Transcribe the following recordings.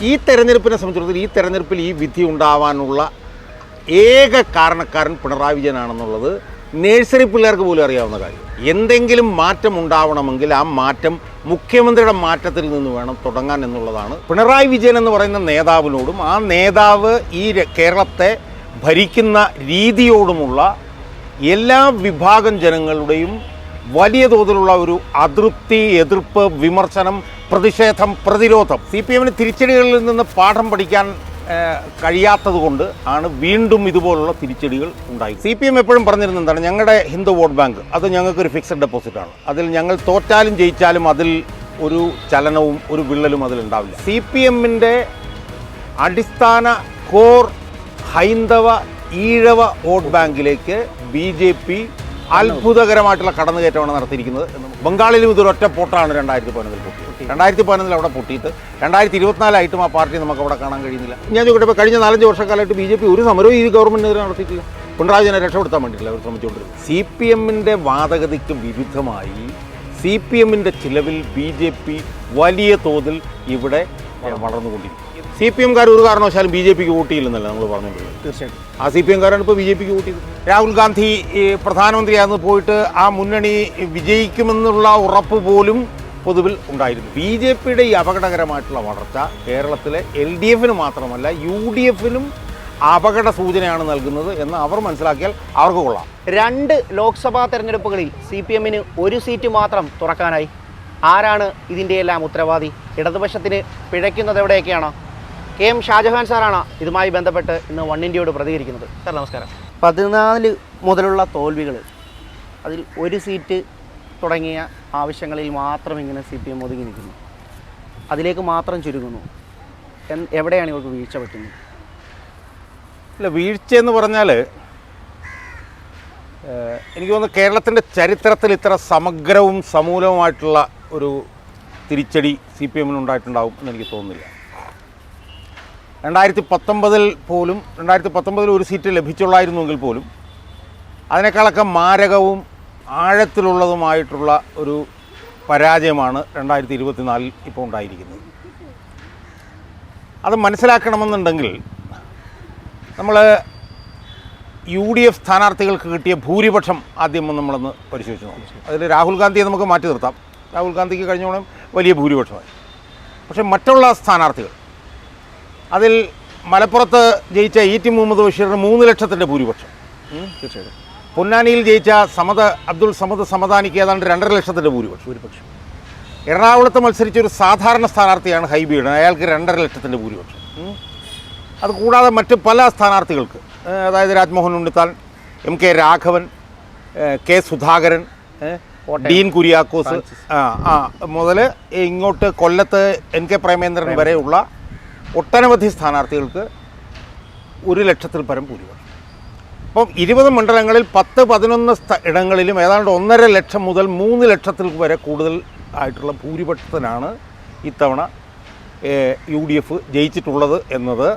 ഈ തെരഞ്ഞെടുപ്പിനെ സംബന്ധിച്ചിടത്തോളം ഈ തെരഞ്ഞെടുപ്പിൽ ഈ വിധി ഉണ്ടാവാനുള്ള ഏക കാരണക്കാരൻ പിണറായി വിജയനാണെന്നുള്ളത് നഴ്സറി പിള്ളേർക്ക് പോലും അറിയാവുന്ന കാര്യം. എന്തെങ്കിലും മാറ്റം ഉണ്ടാവണമെങ്കിൽ ആ മാറ്റം മുഖ്യമന്ത്രിയുടെ മാറ്റത്തിൽ നിന്ന് വേണം തുടങ്ങാൻ എന്നുള്ളതാണ്. പിണറായി വിജയൻ എന്ന് പറയുന്ന നേതാവിനോടും ആ നേതാവ് ഈ കേരളത്തെ ഭരിക്കുന്ന രീതിയോടുമുള്ള എല്ലാ വിഭാഗം ജനങ്ങളുടെയും വലിയ തോതിലുള്ള ഒരു അതൃപ്തി എതിർപ്പ് വിമർശനം പ്രതിഷേധം പ്രതിരോധം സി പി എമ്മിന് തിരിച്ചടികളിൽ നിന്ന് പാഠം പഠിക്കാൻ കഴിയാത്തതുകൊണ്ട് കഴിയാത്തത് കൊണ്ട് ആണ് വീണ്ടും ഇതുപോലുള്ള തിരിച്ചടികൾ ഉണ്ടായി സി പി എം എപ്പോഴും പറഞ്ഞിരുന്നത് എന്താണ്? ഞങ്ങളുടെ ഹിന്ദു വോട്ട് ബാങ്ക് അത് ഞങ്ങൾക്കൊരു ഫിക്സഡ് ഡെപ്പോസിറ്റാണ് അതിൽ ഞങ്ങൾ തോറ്റാലും ജയിച്ചാലും അതിൽ ഒരു ചലനവും ഒരു വിള്ളലും അതിലുണ്ടാവില്ല സി പി എമ്മിന്റെ അടിസ്ഥാന കോർ ഹൈന്ദവ ഈഴവ വോട്ട് ബാങ്കിലേക്ക് ബി ജെ പി അത്ഭുതകരമായിട്ടുള്ള കടന്നുകയറ്റമാണ് നടത്തിയിരിക്കുന്നത്. ബംഗാളിലും ഇതൊരൊറ്റ പൊട്ടാണ് രണ്ടായിരത്തി പതിനൊന്നിൽ പൊട്ടിയത്. രണ്ടായിരത്തി പതിനൊന്നിൽ അവിടെ പൊട്ടിയിട്ട് രണ്ടായിരത്തി ഇരുപത്തിനാലായിട്ടും ആ പാർട്ടി നമുക്ക് അവിടെ കാണാൻ കഴിയുന്നില്ല. ഞാൻ ചോദിക്കട്ടെ ഇപ്പോൾ കഴിഞ്ഞ നാലഞ്ച് വർഷക്കാലമായിട്ട് ബി ജെ പി ഒരു സമരവും ഈ ഗവൺമെന്റിനെതിരെ നടത്തിയിട്ടില്ല. പിണറായി വിജയനെ രക്ഷപ്പെടുത്താൻ വേണ്ടിയിട്ടില്ല അവർ ശ്രമിച്ചുകൊണ്ടിരുന്നത്. സി പി എമ്മിന്റെ വാദഗതിക്ക് വിരുദ്ധമായി സി പി എമ്മിന്റെ ചിലവിൽ ബി ജെ പി വലിയ തോതിൽ ഇവിടെ വളർന്നുകൊണ്ടിരിക്കും. സി പി എംകാർ ഒരു കാരണവശാലും ബി ജെ പിക്ക് വോട്ട് ചെയ്യില്ലെന്നല്ല നമ്മൾ പറഞ്ഞുകൊണ്ടിരുന്നത് തീർച്ചയായിട്ടും. ആ സി പി എംകാരാണ് ഇപ്പോൾ ബി ജെ പിക്ക് വോട്ട് ചെയ്തത് രാഹുൽ ഗാന്ധി ഈ പ്രധാനമന്ത്രിയാന്ന് പോയിട്ട് ആ മുന്നണി വിജയിക്കുമെന്നുള്ള ഉറപ്പ് പോലും പൊതുവിൽ ഉണ്ടായിരുന്നു. ബി ജെ പിയുടെ ഈ അപകടകരമായിട്ടുള്ള വളർച്ച കേരളത്തിലെ എൽ ഡി എഫിന് മാത്രമല്ല യു ഡി എഫിനും അപകട സൂചനയാണ് നൽകുന്നത് എന്ന് അവർ മനസ്സിലാക്കിയാൽ അവർക്ക് കൊള്ളാം. രണ്ട് ലോക്സഭാ തെരഞ്ഞെടുപ്പുകളിൽ സി പി എമ്മിന് ഒരു സീറ്റ് മാത്രം തുറക്കാനായി ആരാണ് ഇതിന്റെ എല്ലാം ഉത്തരവാദി? ഇടതുപക്ഷത്തിന് പിഴയ്ക്കുന്നത് എവിടെയൊക്കെയാണോ? കെ എം ഷാജഹാൻ സാറാണ് ഇതുമായി ബന്ധപ്പെട്ട് ഇന്ന് വൺ ഇന്ത്യയോട് പ്രതികരിക്കുന്നത്. സാർ നമസ്കാരം. പതിനാല് മുതലുള്ള തോൽവികൾ അതിൽ ഒരു സീറ്റ് തുടങ്ങിയ ആവശ്യങ്ങളിൽ മാത്രം ഇങ്ങനെ സി പി എം ഒതുങ്ങി നിൽക്കുന്നു. അതിലേക്ക് മാത്രം ചുരുങ്ങുന്നു. എവിടെയാണ് ഇവർക്ക് വീഴ്ച പറ്റുന്നത്? ഇല്ല വീഴ്ച എന്ന് പറഞ്ഞാൽ എനിക്ക് തോന്നുന്നു കേരളത്തിന്റെ ചരിത്രത്തിൽ ഇത്ര സമഗ്രവും സമൂലവുമായിട്ടുള്ള ഒരു തിരിച്ചടി സി പി എമ്മിന് ഉണ്ടായിട്ടുണ്ടാവും എന്ന് എനിക്ക് തോന്നുന്നില്ല. രണ്ടായിരത്തി പത്തൊമ്പതിൽ പോലും രണ്ടായിരത്തി പത്തൊമ്പതിൽ ഒരു സീറ്റ് ലഭിച്ചുള്ളായിരുന്നുവെങ്കിൽ പോലും അതിനേക്കാളൊക്കെ മാരകവും ആഴത്തിലുള്ളതുമായിട്ടുള്ള ഒരു പരാജയമാണ് രണ്ടായിരത്തി ഇരുപത്തിനാലിൽ ഇപ്പോൾ ഉണ്ടായിരിക്കുന്നത്. അത് മനസ്സിലാക്കണമെന്നുണ്ടെങ്കിൽ നമ്മൾ യു ഡി എഫ് സ്ഥാനാർത്ഥികൾക്ക് കിട്ടിയ ഭൂരിപക്ഷം ആദ്യം നമ്മളൊന്ന് പരിശോധിച്ച് നോക്കാം അതിൽ രാഹുൽ ഗാന്ധിയെ നമുക്ക് മാറ്റി നിർത്താം. രാഹുൽ ഗാന്ധിക്ക് കഴിഞ്ഞോണം വലിയ ഭൂരിപക്ഷമായി. പക്ഷേ മറ്റുള്ള സ്ഥാനാർത്ഥികൾ അതിൽ മലപ്പുറത്ത് ജയിച്ച ഇ ടി മുഹമ്മദ് ബഷീറിന് മൂന്ന് ലക്ഷത്തിന്റെ ഭൂരിപക്ഷം. തീർച്ചയായിട്ടും. പൊന്നാനിയിൽ ജയിച്ച സമത അബ്ദുൾ സമദ് സമദാനിക്ക് ഏതാണ്ട് രണ്ടര ലക്ഷത്തിന്റെ ഭൂരിപക്ഷം. ഭൂരിപക്ഷം. എറണാകുളത്ത് മത്സരിച്ച ഒരു സാധാരണ സ്ഥാനാർത്ഥിയാണ് ഹൈബിയുടെ അയാൾക്ക് രണ്ടര ലക്ഷത്തിന്റെ ഭൂരിപക്ഷം. അതുകൂടാതെ അത് കൂടാതെ മറ്റ് പല സ്ഥാനാർത്ഥികൾക്ക് അതായത് Rajmohan Unnithan M K Raghavan K Sudhakaran Dean Kuriakose ആ ആ മുതൽ ഇങ്ങോട്ട് കൊല്ലത്ത് എൻ കെ പ്രേമേന്ദ്രൻ വരെയുള്ള ഒട്ടനവധി സ്ഥാനാർത്ഥികൾക്ക് ഒരു ലക്ഷത്തിൽ പരം ഭൂരിപക്ഷം. അപ്പം ഇരുപത് മണ്ഡലങ്ങളിൽ പത്ത് പതിനൊന്ന് ഇടങ്ങളിലും ഏതാണ്ട് ഒന്നര ലക്ഷം മുതൽ മൂന്ന് ലക്ഷത്തിൽ വരെ കൂടുതൽ ആയിട്ടുള്ള ഭൂരിപക്ഷത്തിനാണ് ഇത്തവണ യു ഡി എഫ് ജയിച്ചിട്ടുള്ളത് എന്നത്.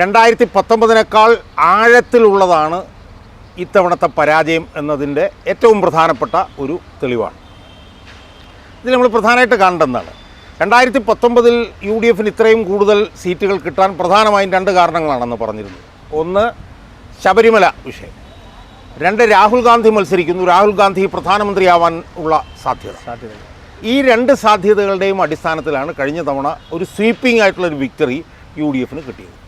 രണ്ടായിരത്തി പത്തൊമ്പതിനേക്കാൾ ആഴത്തിലുള്ളതാണ് ഇത്തവണത്തെ പരാജയം എന്നതിന്റെ ഏറ്റവും പ്രധാനപ്പെട്ട ഒരു തെളിവാണ്. ഇത് നമ്മൾ പ്രധാനമായിട്ട് കാണേണ്ടതാണ് രണ്ടായിരത്തി പത്തൊമ്പതിൽ യു ഡി എഫിന് ഇത്രയും കൂടുതൽ സീറ്റുകൾ കിട്ടാൻ പ്രധാനമായും രണ്ട് കാരണങ്ങളാണെന്ന് പറഞ്ഞിരുന്നു. ഒന്ന് ശബരിമല വിഷയം. രണ്ട് രാഹുൽ ഗാന്ധി മത്സരിക്കുന്നു. രാഹുൽ ഗാന്ധി പ്രധാനമന്ത്രിയാവാൻ ഉള്ള സാധ്യത. സാധ്യത. ഈ രണ്ട് സാധ്യതകളുടെയും അടിസ്ഥാനത്തിലാണ് കഴിഞ്ഞ തവണ ഒരു സ്വീപ്പിംഗ് ആയിട്ടുള്ള ഒരു വിക്ടറി യു ഡി എഫിന് കിട്ടിയത്.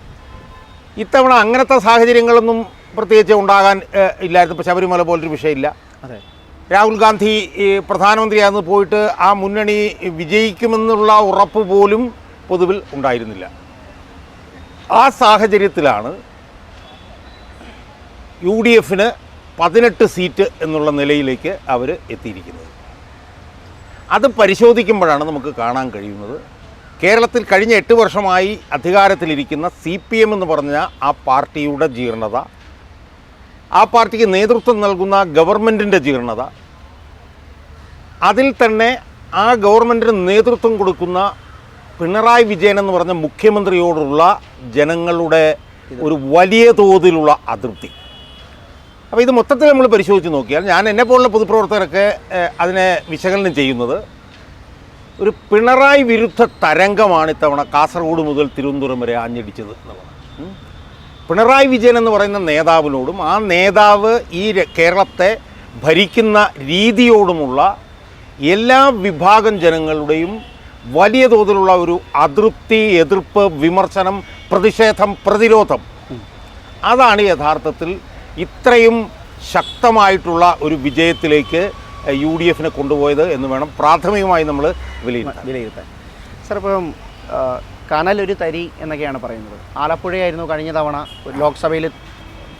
ഇത്തവണ അങ്ങനത്തെ സാഹചര്യങ്ങളൊന്നും പ്രത്യേകിച്ച് ഉണ്ടാകാൻ ഇല്ലായിരുന്നു. ഇപ്പോൾ ശബരിമല പോലൊരു വിഷയമില്ല. അതെ. രാഹുൽ ഗാന്ധി പ്രധാനമന്ത്രിയാന്ന് പോയിട്ട് ആ മുന്നണി വിജയിക്കുമെന്നുള്ള ഉറപ്പ് പോലും പൊതുവിൽ ഉണ്ടായിരുന്നില്ല. ആ സാഹചര്യത്തിലാണ് യു ഡി എഫിന് പതിനെട്ട് സീറ്റ് എന്നുള്ള നിലയിലേക്ക് അവർ എത്തിയിരിക്കുന്നത്. അത് പരിശോധിക്കുമ്പോഴാണ് നമുക്ക് കാണാൻ കഴിയുന്നത്. കേരളത്തിൽ കഴിഞ്ഞ എട്ട് വർഷമായി അധികാരത്തിലിരിക്കുന്ന സി പി എം എന്ന് പറഞ്ഞ ആ പാർട്ടിയുടെ ജീർണത ആ പാർട്ടിക്ക് നേതൃത്വം നൽകുന്ന ഗവൺമെന്റിന്റെ ജീർണത അതിൽ തന്നെ ആ ഗവൺമെന്റിന് നേതൃത്വം കൊടുക്കുന്ന പിണറായി വിജയൻ എന്ന് പറഞ്ഞ മുഖ്യമന്ത്രിയോടുള്ള ജനങ്ങളുടെ ഒരു വലിയ തോതിലുള്ള അതൃപ്തി. അപ്പോൾ ഇത് മൊത്തത്തിൽ നമ്മൾ പരിശോധിച്ച് നോക്കിയാൽ ഞാൻ എന്നെ പോലുള്ള പൊതുപ്രവർത്തകരൊക്കെ അതിനെ വിശകലനം ചെയ്യുന്നത് ഒരു പിണറായി വിരുദ്ധ തരംഗമാണ് ഇത്തവണ കാസർഗോഡ് മുതൽ തിരുവനന്തപുരം വരെ ആഞ്ഞടിച്ചത് എന്നുള്ളത് പിണറായി വിജയൻ എന്ന് പറയുന്ന നേതാവിനോടും ആ നേതാവ് ഈ കേരളത്തെ ഭരിക്കുന്ന രീതിയോടുമുള്ള എല്ലാ വിഭാഗം ജനങ്ങളുടെയും വലിയ തോതിലുള്ള ഒരു അതൃപ്തി എതിർപ്പ് വിമർശനം പ്രതിഷേധം പ്രതിരോധം. അതാണ് യഥാർത്ഥത്തിൽ ഇത്രയും ശക്തമായിട്ടുള്ള ഒരു വിജയത്തിലേക്ക് യു ഡി എഫിനെ കൊണ്ടുപോയത് എന്ന് വേണം പ്രാഥമികമായി നമ്മൾ വിലയിരുത്താൻ. സാർ ഇപ്പം കനലൊരു തരി എന്നൊക്കെയാണ് പറയുന്നത്. ആലപ്പുഴയായിരുന്നു കഴിഞ്ഞ തവണ ലോക്സഭയിൽ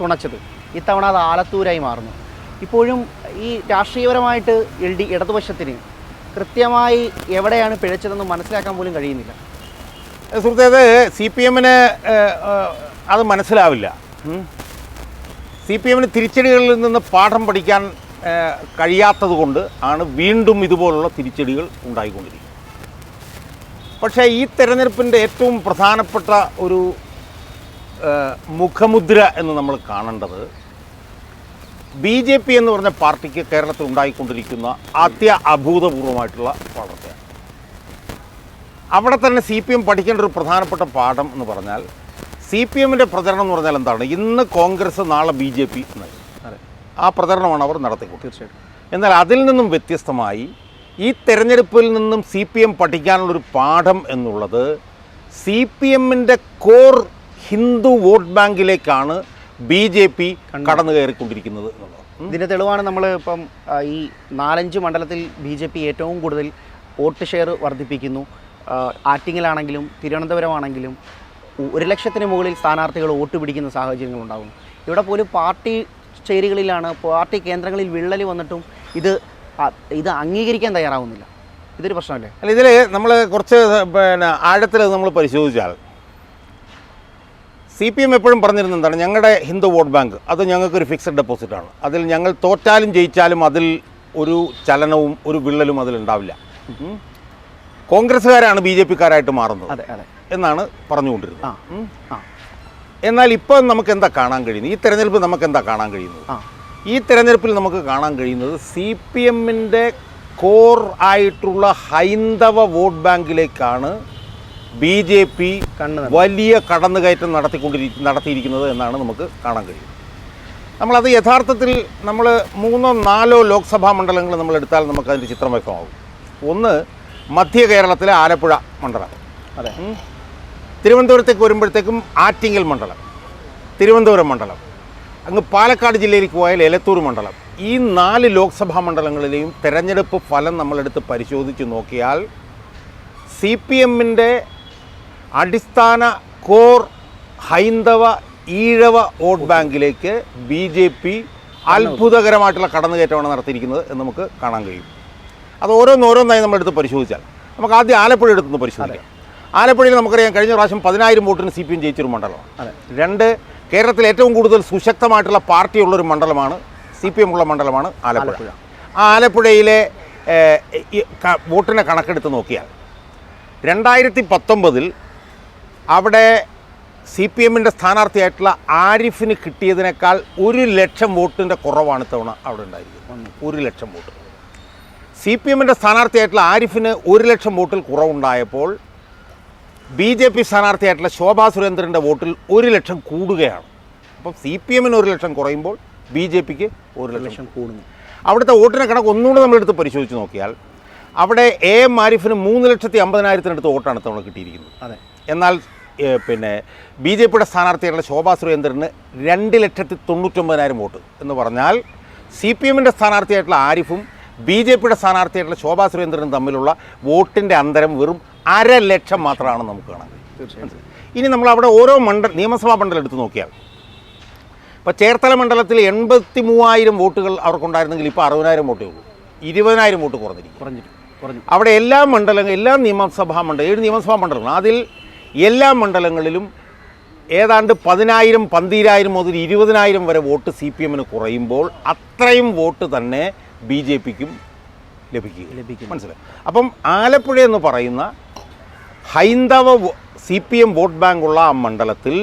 തുണച്ചത്. ഇത്തവണ അത് ആലത്തൂരായി മാറുന്നു. ഇപ്പോഴും ഈ രാഷ്ട്രീയപരമായിട്ട് എൽ ഡി ഇടതുപക്ഷത്തിന് കൃത്യമായി എവിടെയാണ് പിഴച്ചതെന്ന് മനസ്സിലാക്കാൻ പോലും കഴിയുന്നില്ല. സുഹൃത്തേത് സി പി എമ്മിന് അത് മനസ്സിലാവില്ല. സി പി എമ്മിന് തിരിച്ചടികളിൽ നിന്ന് പാഠം പഠിക്കാൻ കഴിയാത്തത് കൊണ്ട് ആണ് വീണ്ടും ഇതുപോലുള്ള തിരിച്ചടികൾ ഉണ്ടായിക്കൊണ്ടിരിക്കുന്നത്. പക്ഷേ ഈ തെരഞ്ഞെടുപ്പിന്റെ ഏറ്റവും പ്രധാനപ്പെട്ട ഒരു മുഖമുദ്ര എന്ന് നമ്മൾ കാണേണ്ടത് ബി ജെ പി എന്ന് പറഞ്ഞ പാർട്ടിക്ക് കേരളത്തിൽ ഉണ്ടായിക്കൊണ്ടിരിക്കുന്ന അത്യ അഭൂതപൂർവമായിട്ടുള്ള വളർച്ചയാണ് അവിടെ തന്നെ സി പി എം പഠിക്കേണ്ട ഒരു പ്രധാനപ്പെട്ട പാഠം എന്ന് പറഞ്ഞാൽ സി പി എമ്മിന്റെ പ്രചരണം എന്ന് പറഞ്ഞാൽ എന്താണ്? ഇന്ന് കോൺഗ്രസ് നാളെ ബി ജെ പി എന്ന് അതെ ആ പ്രചരണമാണ് അവർ നടത്തിക്കൊണ്ട് തീർച്ചയായിട്ടും. എന്നാൽ അതിൽ നിന്നും വ്യത്യസ്തമായി ഈ തെരഞ്ഞെടുപ്പിൽ നിന്നും സി പി എം പഠിക്കാനുള്ളൊരു പാഠം എന്നുള്ളത് സി പി എമ്മിന്റെ കോർ ഹിന്ദു വോട്ട് ബാങ്കിലേക്കാണ് ബി ജെ പി കടന്നു കയറിക്കൊണ്ടിരിക്കുന്നത് എന്നുള്ളത്. ഇതിന്റെ തെളിവാണ് നമ്മൾ ഇപ്പം ഈ നാലഞ്ച് മണ്ഡലത്തിൽ ബി ജെ പി ഏറ്റവും കൂടുതൽ വോട്ട് ഷെയർ വർദ്ധിപ്പിക്കുന്നു. ആറ്റിങ്ങലാണെങ്കിലും തിരുവനന്തപുരമാണെങ്കിലും ഒരു ലക്ഷത്തിന് മുകളിൽ സ്ഥാനാർത്ഥികൾ വോട്ട് പിടിക്കുന്ന സാഹചര്യങ്ങളുണ്ടാകും ഇവിടെ പോലും പാർട്ടി ചേരികളിലാണ് പാർട്ടി കേന്ദ്രങ്ങളിൽ വിള്ളൽ വന്നിട്ടും ഇത് ഇത് അംഗീകരിക്കാൻ തയ്യാറാവുന്നില്ല. ഇതൊരു പ്രശ്നമല്ലേ? അല്ല ഇതിൽ നമ്മൾ കുറച്ച് പിന്നെ ആഴത്തിൽ നമ്മൾ പരിശോധിച്ചാൽ സി പി എം എപ്പോഴും പറഞ്ഞിരുന്നത് എന്താണ്? ഞങ്ങളുടെ ഹിന്ദു വോട്ട് ബാങ്ക് അത് ഞങ്ങൾക്കൊരു ഫിക്സഡ് ഡെപ്പോസിറ്റാണ് അതിൽ ഞങ്ങൾ തോറ്റാലും ജയിച്ചാലും അതിൽ ഒരു ചലനവും ഒരു വിള്ളലും അതിലുണ്ടാവില്ല. കോൺഗ്രസ്സുകാരാണ് ബി ജെ പിക്കാരായിട്ട് മാറുന്നത് അതെ അതെ. എന്നാണ് പറഞ്ഞുകൊണ്ടിരുന്നത്. ആ ആ. എന്നാൽ ഇപ്പോൾ നമുക്ക് എന്താ കാണാൻ കഴിയുന്നത്? ഈ തെരഞ്ഞെടുപ്പ് നമുക്ക് എന്താ കാണാൻ കഴിയുന്നത്? ഈ തെരഞ്ഞെടുപ്പിൽ നമുക്ക് കാണാൻ കഴിയുന്നത് സി പി എമ്മിന്റെ കോർ ആയിട്ടുള്ള ഹൈന്ദവ വോട്ട് ബാങ്കിലേക്കാണ് ബി ജെ പി കണ്ണ് വലിയ കടന്നുകയറ്റം നടത്തിക്കൊണ്ടിരി നടത്തിയിരിക്കുന്നത് എന്നാണ് നമുക്ക് കാണാൻ കഴിയുന്നത്. നമ്മളത് യഥാർത്ഥത്തിൽ നമ്മൾ മൂന്നോ നാലോ ലോക്സഭാ മണ്ഡലങ്ങൾ നമ്മൾ എടുത്താൽ നമുക്ക് അതിന്റെ ചിത്രം വ്യക്തമാകും. ഒന്ന് മധ്യ കേരളത്തിലെ ആലപ്പുഴ മണ്ഡലം. അതെ. തിരുവനന്തപുരത്തേക്ക് വരുമ്പോഴത്തേക്കും ആറ്റിങ്ങൽ മണ്ഡലം തിരുവനന്തപുരം മണ്ഡലം അങ്ങ് പാലക്കാട് ജില്ലയിലേക്ക് പോയാൽ എലത്തൂർ മണ്ഡലം. ഈ നാല് ലോക്സഭാ മണ്ഡലങ്ങളിലെയും തെരഞ്ഞെടുപ്പ് ഫലം നമ്മളെടുത്ത് പരിശോധിച്ച് നോക്കിയാൽ സി പി എമ്മിന്റെ അടിസ്ഥാന കോർ ഹൈന്ദവ ഈഴവ വോട്ട് ബാങ്കിലേക്ക് ബി ജെ പി അത്ഭുതകരമായിട്ടുള്ള കടന്നുകയറ്റമാണ് നടത്തിയിരിക്കുന്നത് എന്ന് നമുക്ക് കാണാൻ കഴിയും. അത് ഓരോന്നോരോന്നായി നമ്മളെടുത്ത് പരിശോധിച്ചാൽ നമുക്ക് ആദ്യം ആലപ്പുഴ എടുത്തൊന്ന് പരിശോധിക്കാം. ആലപ്പുഴയിൽ നമുക്കറിയാം കഴിഞ്ഞ പ്രാവശ്യം പതിനായിരം വോട്ടിന് സി പി എം ജയിച്ചൊരു മണ്ഡലമാണ് അതെ. രണ്ട് കേരളത്തിൽ ഏറ്റവും കൂടുതൽ സുശക്തമായിട്ടുള്ള പാർട്ടിയുള്ളൊരു മണ്ഡലമാണ് സി പി എം ഉള്ള മണ്ഡലമാണ് ആലപ്പുഴ. ആ ആലപ്പുഴയിലെ വോട്ടിനെ കണക്കെടുത്ത് നോക്കിയാൽ രണ്ടായിരത്തി പത്തൊമ്പതിൽ അവിടെ സി പി എമ്മിന്റെ സ്ഥാനാർത്ഥിയായിട്ടുള്ള ആരിഫിന് കിട്ടിയതിനേക്കാൾ ഒരു ലക്ഷം വോട്ടിന്റെ കുറവാണ് ഇത്തവണ അവിടെ ഉണ്ടായിരിക്കുന്നത്. ഒരു ലക്ഷം വോട്ട്. സി പി എമ്മിന്റെ സ്ഥാനാർത്ഥിയായിട്ടുള്ള ആരിഫിന് ഒരു ലക്ഷം വോട്ടിൽ കുറവുണ്ടായപ്പോൾ ബി ജെ പി സ്ഥാനാർത്ഥിയായിട്ടുള്ള ശോഭാ സുരേന്ദ്രന്റെ വോട്ടിൽ ഒരു ലക്ഷം കൂടുകയാണ്. അപ്പം സി പി എമ്മിന് ഒരു ലക്ഷം കുറയുമ്പോൾ ബി ജെ പിക്ക് ഒരു ലക്ഷം കൂടുന്നു. അവിടുത്തെ വോട്ടിനെ കണക്ക് ഒന്നുകൂടെ നമ്മളെടുത്ത് പരിശോധിച്ച് നോക്കിയാൽ അവിടെ എ എം ആരിഫിന് മൂന്ന് ലക്ഷത്തി അമ്പതിനായിരത്തിനടുത്ത് വോട്ടാണ് തവണ കിട്ടിയിരിക്കുന്നത്. അതെ. എന്നാൽ പിന്നെ ബി ജെ പിയുടെ സ്ഥാനാർത്ഥിയായിട്ടുള്ള ശോഭാ സുരേന്ദ്രന് രണ്ട് ലക്ഷത്തി തൊണ്ണൂറ്റൊമ്പതിനായിരം വോട്ട് എന്ന് പറഞ്ഞാൽ സി പി എമ്മിന്റെ സ്ഥാനാർത്ഥിയായിട്ടുള്ള ആരിഫും ബി ജെ പിയുടെ സ്ഥാനാർത്ഥിയായിട്ടുള്ള ശോഭാ സുരേന്ദ്രനും തമ്മിലുള്ള വോട്ടിന്റെ അന്തരം വെറും അര ലക്ഷം മാത്രമാണ് നമുക്ക് കാണാൻ കഴിയും ഇനി നമ്മൾ അവിടെ ഓരോ മണ്ഡല നിയമസഭാ മണ്ഡലം എടുത്ത് നോക്കിയാൽ. ഇപ്പോൾ ചേർത്തല മണ്ഡലത്തിൽ എൺപത്തി മൂവായിരം വോട്ടുകൾ അവർക്കുണ്ടായിരുന്നെങ്കിൽ ഇപ്പോൾ അറുപതിനായിരം വോട്ടേ ഉള്ളൂ. ഇരുപതിനായിരം വോട്ട് കുറഞ്ഞിരിക്കും കുറഞ്ഞിട്ട് കുറഞ്ഞു അവിടെ എല്ലാ മണ്ഡലങ്ങൾ എല്ലാ നിയമസഭാ മണ്ഡലം ഏഴ് നിയമസഭാ മണ്ഡലങ്ങൾ അതിൽ എല്ലാ മണ്ഡലങ്ങളിലും ഏതാണ്ട് പതിനായിരം പന്തീരായിരം മുതൽ ഇരുപതിനായിരം വരെ വോട്ട് സി പി എമ്മിന് കുറയുമ്പോൾ അത്രയും വോട്ട് തന്നെ ബി ജെ പിക്കും ലഭിക്കുക ലഭിക്കും മനസ്സിലായി. അപ്പം ആലപ്പുഴ എന്ന് പറയുന്ന ഹൈന്ദവ സി പി എം വോട്ട് ബാങ്കുള്ള ആ മണ്ഡലത്തിൽ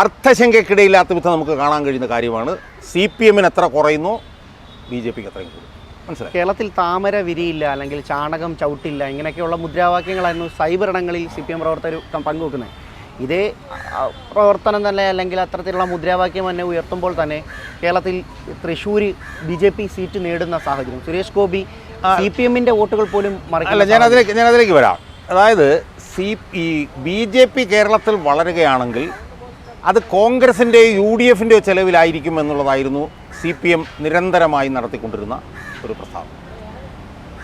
അർത്ഥശങ്കയ്ക്കിടയില്ലാത്ത വിധം നമുക്ക് കാണാൻ കഴിയുന്ന കാര്യമാണ്. സി പി എമ്മിന് എത്ര കുറയുന്നു? ബി ജെ പിക്ക് അത്രയും കൂടും. മനസ്സിലായി? കേരളത്തിൽ താമര വിരിയില്ല അല്ലെങ്കിൽ ചാണകം ചവിട്ടില്ല ഇങ്ങനെയൊക്കെയുള്ള മുദ്രാവാക്യങ്ങളായിരുന്നു സൈബർ ഇടങ്ങളിൽ സി പി എം പ്രവർത്തകർ പങ്കുവെക്കുന്നത്. ഇതേ പ്രവർത്തനം തന്നെ അല്ലെങ്കിൽ അത്തരത്തിലുള്ള മുദ്രാവാക്യം തന്നെ ഉയർത്തുമ്പോൾ തന്നെ കേരളത്തിൽ Thrissur B J P seat നേടുന്ന സാഹചര്യം. സുരേഷ് ഗോപി സി പി എമ്മിന്റെ വോട്ടുകൾ പോലും അല്ല ഞാൻ അതിലേക്ക് ഞാൻ അതിലേക്ക് വരാം. അതായത് സി ഈ ബി ജെ പി കേരളത്തിൽ വളരുകയാണെങ്കിൽ അത് കോൺഗ്രസിന്റെയോ യു ഡി എഫിന്റെയോ ചെലവിലായിരിക്കും എന്നുള്ളതായിരുന്നു സി പി എം നിരന്തരമായി നടത്തിക്കൊണ്ടിരുന്ന ഒരു പ്രസ്താവന.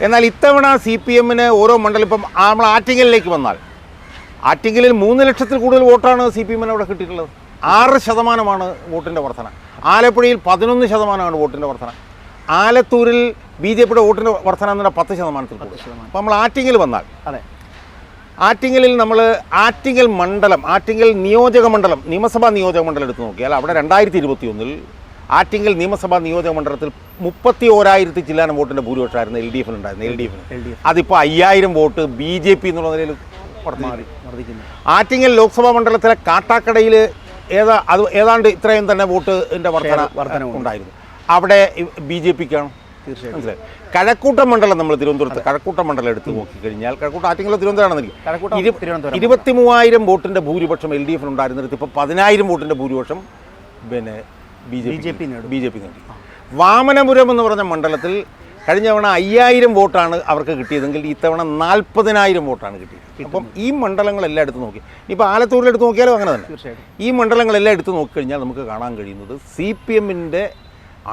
എന്നാൽ ഇത്തവണ സി പി എമ്മിന് ഓരോ മണ്ഡലം ഇപ്പം നമ്മൾ ആറ്റിങ്ങലിലേക്ക് വന്നാൽ ആറ്റിങ്ങലിൽ മൂന്ന് ലക്ഷത്തിൽ കൂടുതൽ വോട്ടാണ് സി പി എമ്മിന് അവിടെ കിട്ടിയിട്ടുള്ളത്. ആറ് ശതമാനമാണ് വോട്ടിന്റെ വർധന. ആലപ്പുഴയിൽ പതിനൊന്ന് ശതമാനമാണ് വോട്ടിന്റെ വർധന. ആലത്തൂരിൽ ബി ജെ പിയുടെ വോട്ടിന്റെ വർധന എന്ന് പറഞ്ഞാൽ പത്ത് ശതമാനത്തിൽ കൂടുതൽ. അപ്പോൾ നമ്മൾ ആറ്റിങ്ങൽ വന്നാൽ അതെ. ആറ്റിങ്ങലിൽ നമ്മൾ ആറ്റിങ്ങൽ മണ്ഡലം ആറ്റിങ്ങൽ നിയോജക മണ്ഡലം നിയമസഭാ നിയോജക മണ്ഡലം എടുത്ത് നോക്കിയാൽ അവിടെ രണ്ടായിരത്തി ഇരുപത്തി ഒന്നിൽ ആറ്റിങ്ങൽ നിയമസഭാ നിയോജക മണ്ഡലത്തിൽ മുപ്പത്തി ഓരായിരത്തി ചില്ലാനം വോട്ടിന്റെ ഭൂരിപക്ഷമായിരുന്നു എൽ ഡി എഫിനുണ്ടായിരുന്നു എൽ ഡി എഫിന്. L D F. അതിപ്പോൾ അയ്യായിരം വോട്ട് ബി ജെ പി എന്നുള്ള നിലയിൽ. മാറി ആറ്റിങ്ങൽ ലോക്സഭാ മണ്ഡലത്തിലെ കാട്ടാക്കടയിൽ ഏതാ അത് ഏതാണ്ട് ഇത്രയും തന്നെ വോട്ടിന്റെ വർധന വർധന ഉണ്ടായിരുന്നു. അവിടെ ബി ജെ പിക്കാണ്? തീർച്ചയായും മനസ്സിലായി. കഴക്കൂട്ടം മണ്ഡലം നമ്മൾ തിരുവനന്തപുരത്ത് കഴക്കൂട്ടം മണ്ഡലം എടുത്ത് നോക്കിക്കഴിഞ്ഞാൽ കഴക്കൂട്ടം ആറ്റിങ്ങൽ തിരുവനന്തപുരമാണെന്നില്ല ഇരുപത്തി മൂവായിരം വോട്ടിന്റെ ഭൂരിപക്ഷം എൽ ഡി എഫിന് ഉണ്ടായിരുന്നിടത്ത് ഇപ്പോൾ പതിനായിരം വോട്ടിന്റെ ഭൂരിപക്ഷം പിന്നെ B J P B J P നേടി. വാമനപുരം എന്ന് പറഞ്ഞ മണ്ഡലത്തിൽ കഴിഞ്ഞ തവണ അയ്യായിരം വോട്ടാണ് അവർക്ക് കിട്ടിയതെങ്കിൽ ഇത്തവണ നാൽപ്പതിനായിരം വോട്ടാണ് കിട്ടിയത്. അപ്പം ഈ മണ്ഡലങ്ങളെല്ലാം എടുത്ത് നോക്കി. ഇപ്പോൾ ആലത്തൂരിൽ എടുത്ത് നോക്കിയാലും അങ്ങനെ തന്നെ. ഈ മണ്ഡലങ്ങളെല്ലാം എടുത്ത് നോക്കിക്കഴിഞ്ഞാൽ നമുക്ക് കാണാൻ കഴിയുന്നത് സി പി എമ്മിന്റെ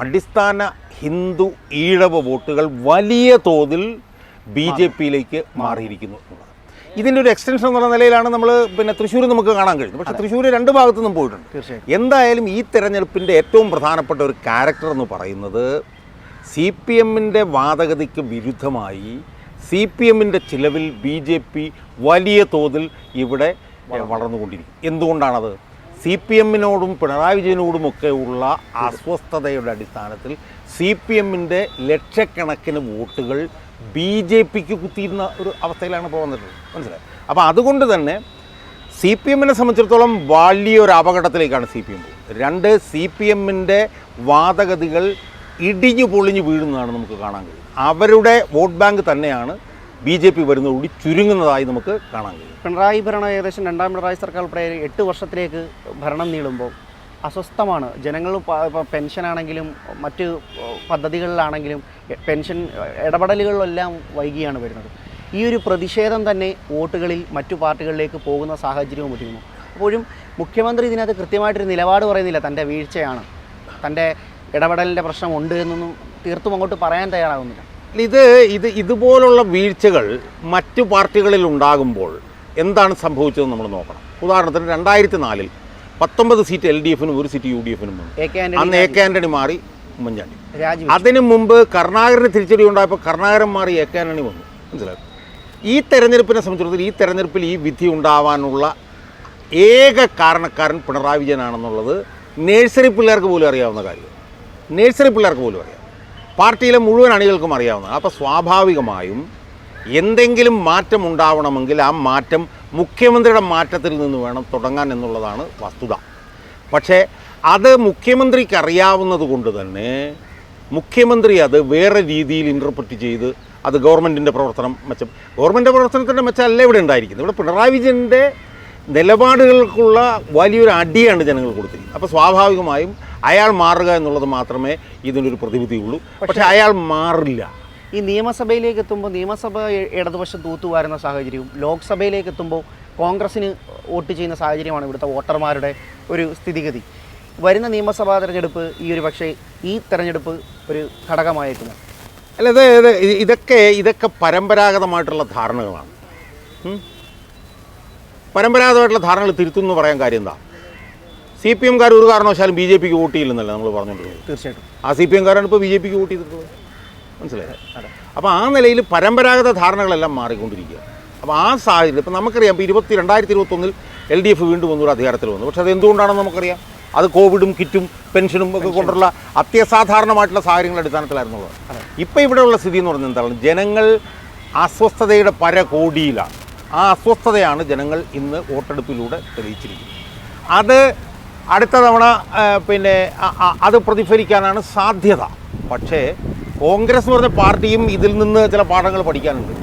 അടിസ്ഥാന ഹിന്ദു ഈഴവ വോട്ടുകൾ വലിയ തോതിൽ ബി ജെ പിയിലേക്ക് മാറിയിരിക്കുന്നു ഇതിന്റെ ഒരു എക്സ്റ്റൻഷൻ എന്നുള്ള നിലയിലാണ് നമ്മൾ പിന്നെ തൃശ്ശൂർ നമുക്ക് കാണാൻ കഴിയുന്നത്. പക്ഷേ തൃശ്ശൂർ രണ്ട് ഭാഗത്തു നിന്നും പോയിട്ടുണ്ട് എന്തായാലും ഈ തെരഞ്ഞെടുപ്പിന്റെ ഏറ്റവും പ്രധാനപ്പെട്ട ഒരു ക്യാരക്ടർ എന്ന് പറയുന്നത് സി പി എമ്മിന്റെ വാദഗതിക്ക് വിരുദ്ധമായി സി പി എമ്മിന്റെ ചിലവിൽ ബി ജെ പി വലിയ തോതിൽ ഇവിടെ വളർന്നുകൊണ്ടിരിക്കും. എന്തുകൊണ്ടാണത്? സി പി എമ്മിനോടും പിണറായി വിജയനോടുമൊക്കെ ഉള്ള അസ്വസ്ഥതയുടെ അടിസ്ഥാനത്തിൽ സി പി എമ്മിന്റെ ലക്ഷക്കണക്കിന് വോട്ടുകൾ ബി ജെ പിക്ക് കുത്തിയിരുന്ന ഒരു അവസ്ഥയിലാണ് ഇപ്പോൾ വന്നിട്ടുള്ളത്. മനസ്സിലായി? അപ്പോൾ അതുകൊണ്ട് തന്നെ സി പി എമ്മിനെ സംബന്ധിച്ചിടത്തോളം വലിയൊരു അപകടത്തിലേക്കാണ് സി പി എം പോകുന്നത്. രണ്ട് സി പി എമ്മിന്റെ വാദഗതികൾ ഇടിഞ്ഞു പൊളിഞ്ഞു വീഴുന്നതാണ് നമുക്ക് കാണാൻ കഴിയും അവരുടെ വോട്ട് ബാങ്ക് തന്നെയാണ് ബി ജെ പി വരുന്നതോടി ചുരുങ്ങുന്നതായി നമുക്ക് കാണാൻ കഴിയും. പിണറായി ഭരണം ഏകദേശം രണ്ടാം പിണറായി സർക്കാർ എട്ട് വർഷത്തിലേക്ക് ഭരണം നീളുമ്പോൾ അസ്വസ്ഥമാണ്. ജനങ്ങൾ പെൻഷനാണെങ്കിലും മറ്റ് പദ്ധതികളിലാണെങ്കിലും പെൻഷൻ ഇടപെടലുകളിലെല്ലാം വൈകിയാണ് വരുന്നത്. ഈ ഒരു പ്രതിഷേധം തന്നെ വോട്ടുകളിൽ മറ്റു പാർട്ടികളിലേക്ക് പോകുന്ന സാഹചര്യവും ഒതുങ്ങുന്നു അപ്പോഴും മുഖ്യമന്ത്രി ഇതിനകത്ത് കൃത്യമായിട്ടൊരു നിലപാട് പറയുന്നില്ല. തന്റെ വീഴ്ചയാണ്. തന്റെ ഇടപെടലിന്റെ പ്രശ്നമുണ്ട് എന്നൊന്നും തീർത്തും അങ്ങോട്ട് പറയാൻ തയ്യാറാകുന്നില്ല ഇത് ഇത് ഇതുപോലുള്ള വീഴ്ചകൾ മറ്റു പാർട്ടികളിൽ ഉണ്ടാകുമ്പോൾ എന്താണ് സംഭവിച്ചതെന്ന് നമ്മൾ നോക്കണം. ഉദാഹരണത്തിന് രണ്ടായിരത്തി നാലിൽ പത്തൊമ്പത് സീറ്റ് എൽ ഡി എഫിനും ഒരു സീറ്റ് യു ഡി എഫിനും വന്നു. അന്ന് എ കെ ആന്റണി മാറി ഉമ്മൻചാണ്ടി. അതിനു മുമ്പ് കർണാകരന് തിരിച്ചടി ഉണ്ടായപ്പോൾ കർണാകരൻ മാറി എ കെ ആന്റണി വന്നു. മനസ്സിലായി? ഈ തെരഞ്ഞെടുപ്പിനെ സംബന്ധിച്ചിടത്തോളം ഈ തെരഞ്ഞെടുപ്പിൽ ഈ വിധി ഉണ്ടാവാനുള്ള ഏക കാരണക്കാരൻ പിണറായി വിജയനാണെന്നുള്ളത് നേഴ്സറി പിള്ളേർക്ക് പോലും അറിയാവുന്ന കാര്യം നേഴ്സറി പിള്ളേർക്ക് പോലും അറിയാം. പാർട്ടിയിലെ മുഴുവൻ അണികൾക്കും അറിയാവുന്നതാണ് അപ്പോൾ സ്വാഭാവികമായും എന്തെങ്കിലും മാറ്റം ഉണ്ടാവണമെങ്കിൽ ആ മാറ്റം മുഖ്യമന്ത്രിയുടെ മാറ്റത്തിൽ നിന്ന് വേണം തുടങ്ങാൻ എന്നുള്ളതാണ് വസ്തുത. പക്ഷേ അത് മുഖ്യമന്ത്രിക്ക് അറിയാവുന്നത് കൊണ്ട് തന്നെ മുഖ്യമന്ത്രി അത് വേറെ രീതിയിൽ ഇന്റർപ്രറ്റ് ചെയ്ത് അത് ഗവൺമെന്റിന്റെ പ്രവർത്തനം മെച്ചം ഗവൺമെന്റിന്റെ പ്രവർത്തനത്തിന്റെ മെച്ചമല്ല ഇവിടെ ഉണ്ടായിരിക്കുന്നത്. ഇവിടെ പിണറായി വിജയന്റെ നിലപാടുകൾക്കുള്ള വലിയൊരു അടിയാണ് ജനങ്ങൾ കൊടുത്തിരിക്കുന്നത്. അപ്പോൾ സ്വാഭാവികമായും അയാൾ മാറുക എന്നുള്ളത് മാത്രമേ ഇതിനൊരു പ്രതിവിധിയുള്ളൂ പക്ഷേ അയാൾ മാറില്ല. ഈ നിയമസഭയിലേക്ക് എത്തുമ്പോൾ നിയമസഭ ഇടതുപക്ഷം തൂത്തുവാരുന്ന സാഹചര്യവും ലോക്സഭയിലേക്ക് എത്തുമ്പോൾ കോൺഗ്രസ്സിന് വോട്ട് ചെയ്യുന്ന സാഹചര്യമാണ് ഇവിടുത്തെ വോട്ടർമാരുടെ ഒരു സ്ഥിതിഗതി. വരുന്ന നിയമസഭാ തെരഞ്ഞെടുപ്പ് ഈ ഒരു പക്ഷേ ഈ തെരഞ്ഞെടുപ്പ് ഒരു ഘടകമായേക്കുന്നു. അല്ല ഇത് അതെ ഇതൊക്കെ ഇതൊക്കെ പരമ്പരാഗതമായിട്ടുള്ള ധാരണകളാണ്. പരമ്പരാഗതമായിട്ടുള്ള ധാരണകൾ തിരുത്തുന്നു പറയാൻ കാര്യം എന്താ? സി പി എംകാർ ഒരു കാരണവശാലും ബി ജെ പിക്ക് വോട്ട് ചെയ്യില്ലെന്നല്ല നമ്മൾ പറഞ്ഞുകൊണ്ടിരുന്നത്? തീർച്ചയായിട്ടും. ആ സി പി എംകാരാണ് ഇപ്പോൾ ബി ജെ പിക്ക് വോട്ട് ചെയ്തിട്ടുള്ളത്. മനസ്സിലായി? അപ്പോൾ ആ നിലയിൽ പരമ്പരാഗത ധാരണകളെല്ലാം മാറിക്കൊണ്ടിരിക്കുക. അപ്പോൾ ആ സാഹചര്യം ഇപ്പം നമുക്കറിയാം ഇപ്പോൾ ഇരുപത്തി രണ്ടായിരത്തി ഇരുപത്തൊന്നിൽ എൽ ഡി എഫ് വീണ്ടും വന്നൊരു അധികാരത്തിൽ വന്നു. പക്ഷേ അത് എന്തുകൊണ്ടാണെന്ന് നമുക്കറിയാം? അത് കോവിഡും കിറ്റും പെൻഷനും ഒക്കെ കൊണ്ടുള്ള അത്യസാധാരണമായിട്ടുള്ള സാഹചര്യങ്ങളുടെ അടിസ്ഥാനത്തിലായിരുന്നുള്ളത് ഇപ്പോൾ ഇവിടെയുള്ള സ്ഥിതി എന്ന് പറഞ്ഞാൽ എന്താണ്? ജനങ്ങൾ അസ്വസ്ഥതയുടെ പരകോടിയിലാണ്. ആ അസ്വസ്ഥതയാണ് ജനങ്ങൾ ഇന്ന് വോട്ടെടുപ്പിലൂടെ തെളിയിച്ചിരിക്കുന്നത്. അത് അടുത്ത തവണ പിന്നെ അത് പ്രതിഫലിക്കാനാണ് സാധ്യത. പക്ഷേ കോൺഗ്രസ് എന്ന് പറഞ്ഞ പാർട്ടിയും ഇതിൽ നിന്ന് ചില പാഠങ്ങൾ പഠിക്കാനുണ്ട്.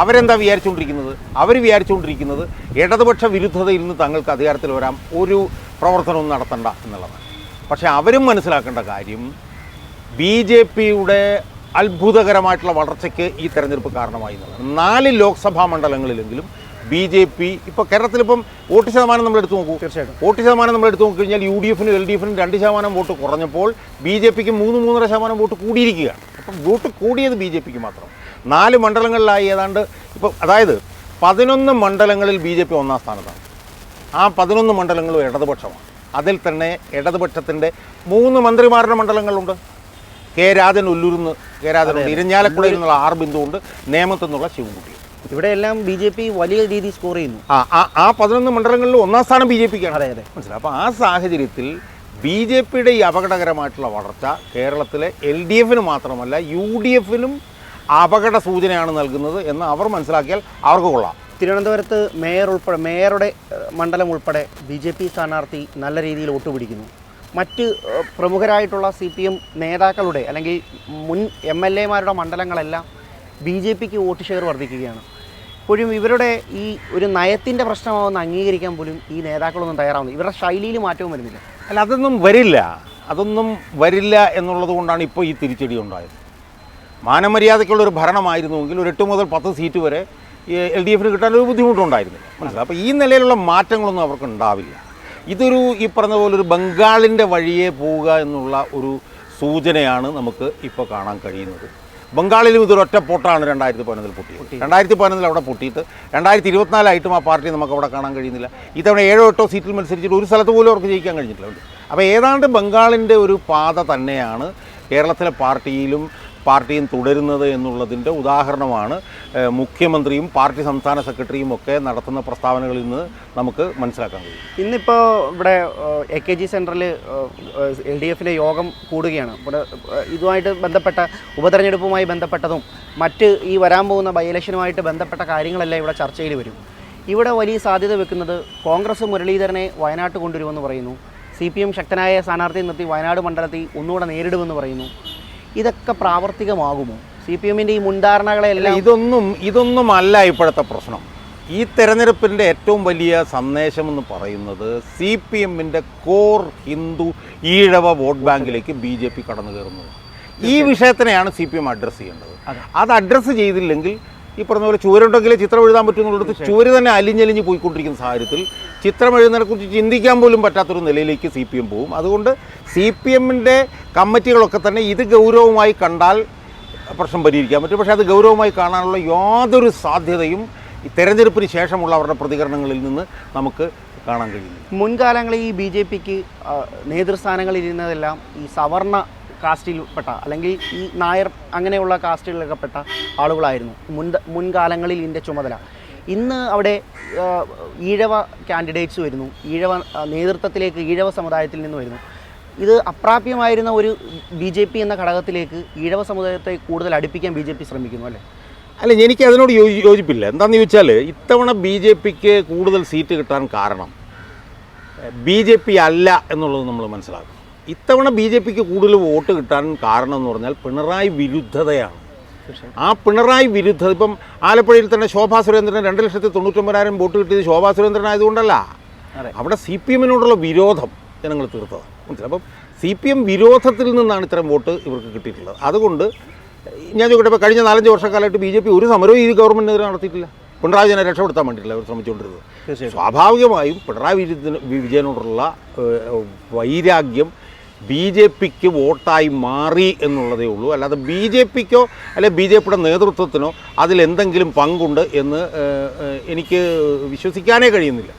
അവരെന്താ വിചാരിച്ചുകൊണ്ടിരിക്കുന്നത് അവർ വിചാരിച്ചുകൊണ്ടിരിക്കുന്നത് ഇടതുപക്ഷ വിരുദ്ധതയിൽ നിന്ന് തങ്ങൾക്ക് അധികാരത്തിൽ വരാം ഒരു പ്രവർത്തനവും നടത്തണ്ട എന്നുള്ളതാണ്. പക്ഷേ അവരും മനസ്സിലാക്കേണ്ട കാര്യം ബി ജെ പിയുടെ അത്ഭുതകരമായിട്ടുള്ള വളർച്ചയ്ക്ക് ഈ തെരഞ്ഞെടുപ്പ് കാരണമായി എന്നുള്ളതാണ്. നാല് ലോക്സഭാ മണ്ഡലങ്ങളിലെങ്കിലും ബി ജെ പി ഇപ്പോൾ കേരളത്തിലിപ്പം വോട്ട് ശതമാനം നമ്മൾ എടുത്തു നോക്കൂ. തീർച്ചയായിട്ടും. വോട്ട് ശതമാനം നമ്മൾ എടുത്തു നോക്കിക്കഴിഞ്ഞാൽ യു ഡി എഫിനും എൽ ഡി എഫിനും രണ്ട് ശതമാനം വോട്ട് കുറഞ്ഞപ്പോൾ ബി ജെ പിക്ക് മൂന്ന് മൂന്നര ശതമാനം വോട്ട് കൂടിയിരിക്കുകയാണ്. അപ്പം വോട്ട് കൂടിയത് ബി ജെ പിക്ക് മാത്രം. നാല് മണ്ഡലങ്ങളിലായി ഏതാണ്ട് ഇപ്പം അതായത് പതിനൊന്ന് മണ്ഡലങ്ങളിൽ ബി ജെ പി ഒന്നാം സ്ഥാനത്താണ്. ആ പതിനൊന്ന് മണ്ഡലങ്ങളും ഇടതുപക്ഷമാണ്. അതിൽ തന്നെ ഇടതുപക്ഷത്തിന്റെ മൂന്ന് മന്ത്രിമാരുടെ മണ്ഡലങ്ങളുണ്ട്. കെ രാജൻ ഒല്ലൂരിന്ന് കെ രാജൻ ഇരിഞ്ഞാലക്കുടയിൽ നിന്നുള്ള ആർ ബിന്ദു ഉണ്ട് നേമത്തു നിന്നുള്ള ശിവൻകുട്ടി. ഇവിടെയെല്ലാം ബി ജെ പി വലിയ രീതിയിൽ സ്കോർ ചെയ്യുന്നു. ആ ആ- ആ പതിനൊന്ന് മണ്ഡലങ്ങളിൽ ഒന്നാം സ്ഥാനം ബി ജെ പിക്കാണ്. അതെ അതെ. മനസ്സിലായി? അപ്പോൾ ആ സാഹചര്യത്തിൽ ബി ജെ പിയുടെ ഈ അപകടകരമായിട്ടുള്ള വളർച്ച കേരളത്തിലെ എൽ ഡി എഫിന് മാത്രമല്ല യു ഡി എഫിനും അപകട സൂചനയാണ് നൽകുന്നത് എന്ന് അവർ മനസ്സിലാക്കിയാൽ അവർക്ക് കൊള്ളാം. തിരുവനന്തപുരത്ത് മേയർ ഉൾപ്പെടെ മേയറുടെ മണ്ഡലം ഉൾപ്പെടെ ബി ജെ പി സ്ഥാനാർത്ഥി നല്ല രീതിയിൽ വോട്ട് പിടിക്കുന്നു. മറ്റ് പ്രമുഖരായിട്ടുള്ള സി പി എം നേതാക്കളുടെ അല്ലെങ്കിൽ മുൻ എം എൽ എമാരുടെ മണ്ഡലങ്ങളെല്ലാം ബി ജെ പിക്ക് വോട്ട് ഷെയർ വർദ്ധിക്കുകയാണ്. ഇപ്പോഴും ഇവരുടെ ഈ ഒരു നയത്തിന്റെ പ്രശ്നമാവുന്ന അംഗീകരിക്കാൻ പോലും ഈ നേതാക്കളൊന്നും തയ്യാറാവുന്നു ഇവരുടെ ശൈലിയിൽ മാറ്റവും വരുന്നില്ല. അല്ല അതൊന്നും വരില്ല. അതൊന്നും വരില്ല എന്നുള്ളത് കൊണ്ടാണ് ഇപ്പോൾ ഈ തിരിച്ചടി ഉണ്ടായത്. മാനമര്യാദയ്ക്കുള്ള ഒരു ഭരണമായിരുന്നുവെങ്കിൽ ഒരു എട്ട് മുതൽ പത്ത് സീറ്റ് വരെ എൽ ഡി എഫിന് കിട്ടാൻ ഒരു ബുദ്ധിമുട്ടുണ്ടായിരുന്നില്ല. മനസ്സിലായി അപ്പോൾ ഈ നിലയിലുള്ള മാറ്റങ്ങളൊന്നും അവർക്ക് ഉണ്ടാവില്ല. ഇതൊരു ഈ പറഞ്ഞ പോലെ ഒരു ബംഗാളിന്റെ വഴിയെ പോവുക എന്നുള്ള ഒരു സൂചനയാണ് നമുക്ക് ഇപ്പോൾ കാണാൻ കഴിയുന്നത്. ബംഗാളിലും ഇതൊരു ഒറ്റ പൊട്ടാണ് രണ്ടായിരത്തി പതിനൊന്നിൽ പൊട്ടിയത്. രണ്ടായിരത്തി പതിനൊന്നിൽ അവിടെ പൊട്ടിയിട്ട് രണ്ടായിരത്തി ഇരുപത്തിനാലായിട്ടും ആ പാർട്ടി നമുക്ക് അവിടെ കാണാൻ കഴിയുന്നില്ല. ഇത്തവണ ഏഴോ എട്ടോ സീറ്റിൽ മത്സരിച്ചിട്ട് ഒരു സ്ഥലത്ത് പോലും അവർക്ക് ജയിക്കാൻ കഴിഞ്ഞിട്ടില്ല. അപ്പോൾ ഏതാണ്ട് ബംഗാളിന്റെ ഒരു പാത തന്നെയാണ് കേരളത്തിലെ പാർട്ടിയിലും പാർട്ടിയും തുടരുന്നത് എന്നുള്ളതിന്റെ ഉദാഹരണമാണ് മുഖ്യമന്ത്രിയും പാർട്ടി സംസ്ഥാന സെക്രട്ടറിയും ഒക്കെ നടത്തുന്ന പ്രസ്താവനകളിൽ നിന്ന് നമുക്ക് മനസ്സിലാക്കാൻ കഴിയും. ഇന്നിപ്പോൾ ഇവിടെ എ കെ ജി സെന്ററിൽ എൽ ഡി എഫിന്റെ യോഗം കൂടുകയാണ്. ഇവിടെ ഇതുമായിട്ട് ബന്ധപ്പെട്ട ഉപതെരഞ്ഞെടുപ്പുമായി ബന്ധപ്പെട്ടതും മറ്റ് ഈ വരാൻ പോകുന്ന ബൈ ഇലക്ഷനുമായിട്ട് ബന്ധപ്പെട്ട കാര്യങ്ങളെല്ലാം ഇവിടെ ചർച്ചയിൽ വരും. ഇവിടെ വലിയ സാധ്യത വെക്കുന്നത് കോൺഗ്രസ് മുരളീധരനെ വയനാട്ട് കൊണ്ടുവരുമെന്ന് പറയുന്നു. സി പി എം ശക്തനായ സ്ഥാനാർത്ഥി നിർത്തി വയനാട് മണ്ഡലത്തിൽ ഒന്നുകൂടെ നേരിടുമെന്ന് പറയുന്നു. ഇതൊക്കെ പ്രാവർത്തികമാകുമോ? സി പി എമ്മിന്റെ ഈ മുൻധാരണകളെല്ലാം ഇതൊന്നും ഇതൊന്നും അല്ല ഇപ്പോഴത്തെ പ്രശ്നം. ഈ തെരഞ്ഞെടുപ്പിന്റെ ഏറ്റവും വലിയ സന്ദേശം എന്ന് പറയുന്നത് സി പി എമ്മിന്റെ കോർ ഹിന്ദു ഈഴവ വോട്ട് ബാങ്കിലേക്ക് ബി ജെ പി കടന്നു കയറുന്നത് ഈ വിഷയത്തിനെയാണ് സി പി എം അഡ്രസ്സ് ചെയ്യേണ്ടത്. അത് അഡ്രസ്സ് ചെയ്തില്ലെങ്കിൽ ഈ പറഞ്ഞ പോലെ ചുവരുണ്ടെങ്കിലേ ചിത്രം എഴുതാൻ പറ്റുന്നുള്ളത് ചുവര് തന്നെ അലിഞ്ഞലിഞ്ഞ് പോയിക്കൊണ്ടിരിക്കുന്ന സാഹചര്യത്തിൽ ചിത്രം എഴുതുന്നതിനെക്കുറിച്ച് ചിന്തിക്കാൻ പോലും പറ്റാത്തൊരു നിലയിലേക്ക് സി പി എം പോവും. അതുകൊണ്ട് സി പി എമ്മിന്റെ കമ്മിറ്റികളൊക്കെ തന്നെ ഇത് ഗൗരവമായി കണ്ടാൽ പ്രശ്നം പരിഹരിക്കാൻ പറ്റും. പക്ഷേ അത് ഗൗരവമായി കാണാനുള്ള യാതൊരു സാധ്യതയും ഈ തെരഞ്ഞെടുപ്പിന് ശേഷമുള്ള അവരുടെ പ്രതികരണങ്ങളിൽ നിന്ന് നമുക്ക് കാണാൻ കഴിയും മുൻകാലങ്ങളിൽ ഈ ബി ജെ പിക്ക് നേതൃസ്ഥാനങ്ങളിൽ ഇരുന്നതെല്ലാം ഈ സവർണ കാസ്റ്റിൽപ്പെട്ട അല്ലെങ്കിൽ ഈ നായർ അങ്ങനെയുള്ള കാസ്റ്റുകളിലൊക്കെ പെട്ട ആളുകളായിരുന്നു മുൻ മുൻകാലങ്ങളിൽ ഇതിന്റെ ചുമതല. ഇന്ന് അവിടെ ഈഴവ കാൻഡിഡേറ്റ്സ് വരുന്നു ഈഴവ നേതൃത്വത്തിലേക്ക് ഈഴവ സമുദായത്തിൽ നിന്ന് വരുന്നു. ഇത് അപ്രാപ്യമായിരുന്ന ഒരു ബി ജെ പി എന്ന ഘടകത്തിലേക്ക് ഈഴവ സമുദായത്തെ കൂടുതൽ അടുപ്പിക്കാൻ ബി ജെ പി ശ്രമിക്കുന്നു അല്ലേ? അല്ല എനിക്ക് അതിനോട് യോജി യോജിപ്പില്ല. എന്താണെന്ന് ചോദിച്ചാൽ ഇത്തവണ ബി ജെ പിക്ക് കൂടുതൽ സീറ്റ് കിട്ടാൻ കാരണം ബി ജെ പി അല്ല എന്നുള്ളത് നമ്മൾ മനസ്സിലാക്കണം ഇത്തവണ ബി ജെ പിക്ക് കൂടുതൽ വോട്ട് കിട്ടാൻ കാരണം എന്ന് പറഞ്ഞാൽ പിണറായി വിരുദ്ധതയാണ്. ആ പിണറായി വിരുദ്ധത ഇപ്പം ആലപ്പുഴയിൽ തന്നെ ശോഭാ സുരേന്ദ്രൻ രണ്ട് ലക്ഷത്തി തൊണ്ണൂറ്റൊമ്പതിനായിരം വോട്ട് കിട്ടിയത് ശോഭാ സുരേന്ദ്രൻ ആയതുകൊണ്ടല്ല. അവിടെ സി പി എമ്മിനോടുള്ള വിരോധം ജനങ്ങൾ തീർത്തതാണ്. മനസ്സിലായി? അപ്പം സി പി എം വിരോധത്തിൽ നിന്നാണ് ഇത്തരം വോട്ട് ഇവർക്ക് കിട്ടിയിട്ടുള്ളത്. അതുകൊണ്ട് ഞാൻ ചോദിക്കട്ടെ ഇപ്പോൾ കഴിഞ്ഞ നാലഞ്ച് വർഷക്കാലമായിട്ട് ബി ജെ പി ഒരു സമരവും ഈ ഗവൺമെന്റിനെതിരെ നടത്തിയിട്ടില്ല. പിണറായി വിജയനെ രക്ഷപ്പെടുത്താൻ വേണ്ടിയിട്ടില്ല അവർ ശ്രമിച്ചുകൊണ്ടിരുന്നത്. സ്വാഭാവികമായും പിണറായി വിജയത്തിന് വിജയനോടുള്ള വൈരാഗ്യം ബി ജെ പിക്ക് വോട്ടായി മാറി എന്നുള്ളതേ ഉള്ളൂ. അല്ലാതെ ബി ജെ പിക്കോ അല്ലെ ബി ജെ പിയുടെ നേതൃത്വത്തിനോ അതിലെന്തെങ്കിലും പങ്കുണ്ട് എന്ന് എനിക്ക് വിശ്വസിക്കാനേ കഴിയുന്നില്ല.